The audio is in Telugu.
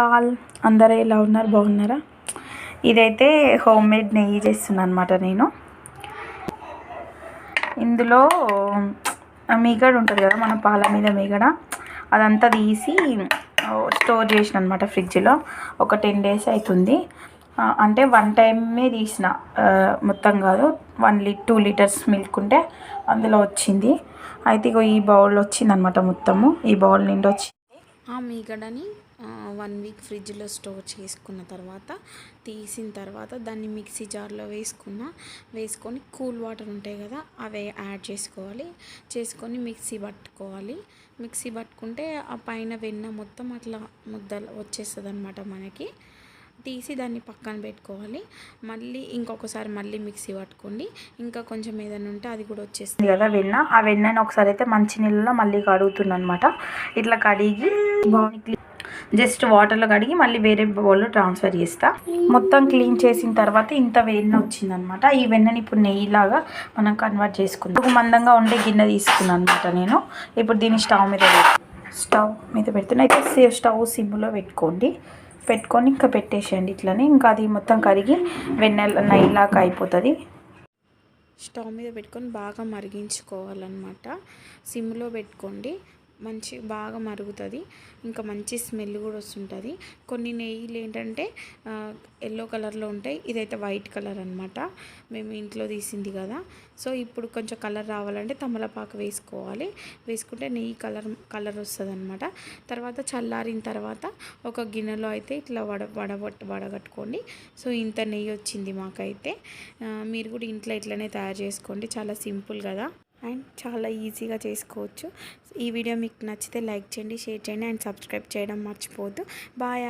ఆల్ అందరూ ఎలా ఉన్నారు? బాగున్నారా? ఇదైతే హోమ్ మేడ్ నెయ్యి చేస్తున్నాను అనమాట నేను. ఇందులో మీగడ ఉంటుంది కదా మన పాల మీద మీగడ. అదంతా తీసి స్టోర్ చేసిన అనమాట ఫ్రిడ్జ్లో. ఒక టెన్ డేస్ అవుతుంది అంటే వన్ టైమే తీసిన. మొత్తం కాదు. వన్ లీ టూ లీటర్స్ మిల్క్ ఉంటే అందులో వచ్చింది. అయితే ఇగో ఈ బౌల్ వచ్చిందనమాట మొత్తము. ఈ బౌల్ నిండి వచ్చి ఆ మీగడని వన్ వీక్ ఫ్రిడ్జ్లో స్టోర్ చేసుకున్న తర్వాత తీసిన తర్వాత దాన్ని మిక్సీ జార్లో వేసుకున్న వేసుకొని కూల్ వాటర్ ఉంటాయి కదా అవి యాడ్ చేసుకోవాలి. చేసుకొని మిక్సీ పట్టుకోవాలి. మిక్సీ పట్టుకుంటే ఆ పైన వెన్న మొత్తం అట్లా ముద్దలు వచ్చేస్తుంది అనమాట మనకి. తీసి దాన్ని పక్కన పెట్టుకోవాలి. మళ్ళీ ఇంకొకసారి మళ్ళీ మిక్సీ పట్టుకోండి. ఇంకా కొంచెం ఏదైనా ఉంటే అది కూడా వచ్చేస్తుంది కదా వెన్న. ఆ వెన్నని ఒకసారి అయితే మంచి నీళ్ళలో మళ్ళీ కడుగుతుంది అనమాట ఇట్లా కడిగి జస్ట్ వాటర్లో కడిగి మళ్ళీ వేరే బౌల్లో ట్రాన్స్ఫర్ చేస్తా. మొత్తం క్లీన్ చేసిన తర్వాత ఇంత వెన్న వచ్చిందనమాట. ఈ వెన్నని ఇప్పుడు నెయ్యిలాగా మనం కన్వర్ట్ చేసుకుందాం. మందంగా ఉండే గిన్నె తీసుకున్నాను అనమాట నేను. ఇప్పుడు దీన్ని స్టవ్ మీద స్టవ్ మీద పెడుతున్నా. అయితే స్టవ్ సిమ్లో పెట్టుకోండి. పెట్టుకొని ఇంకా పెట్టేసేయండి ఇట్లనే. ఇంకా అది మొత్తం కరిగి వెన్నెల నైలాగా అయిపోతుంది. స్టవ్ మీద పెట్టుకొని బాగా మరిగించుకోవాలన్నమాట. సిమ్లో పెట్టుకోండి. మంచి బాగా మరుగుతుంది. ఇంకా మంచి స్మెల్ కూడా వస్తుంటుంది. కొన్ని నెయ్యిలు ఏంటంటే ఎల్లో కలర్లో ఉంటాయి. ఇదైతే వైట్ కలర్ అనమాట మేము ఇంట్లో తీసింది కదా. సో ఇప్పుడు కొంచెం కలర్ రావాలంటే తమలపాకు వేసుకోవాలి. వేసుకుంటే నెయ్యి కలర్ కలర్ వస్తుంది అనమాట తర్వాత చల్లారిన తర్వాత ఒక గిన్నెలో అయితే ఇట్లా వడ వడబట్ వడగట్టుకోండి. సో ఇంత నెయ్యి వచ్చింది మాకైతే. మీరు కూడా ఇంట్లో ఇట్లనే తయారు చేసుకోండి. చాలా సింపుల్ కదా. అండ్ చాలా ఈజీగా చేసుకోవచ్చు. ఈ వీడియో మీకు నచ్చితే లైక్ చేయండి షేర్ చేయండి అండ్ సబ్స్క్రైబ్ చేయడం మర్చిపోవద్దు. బాయ్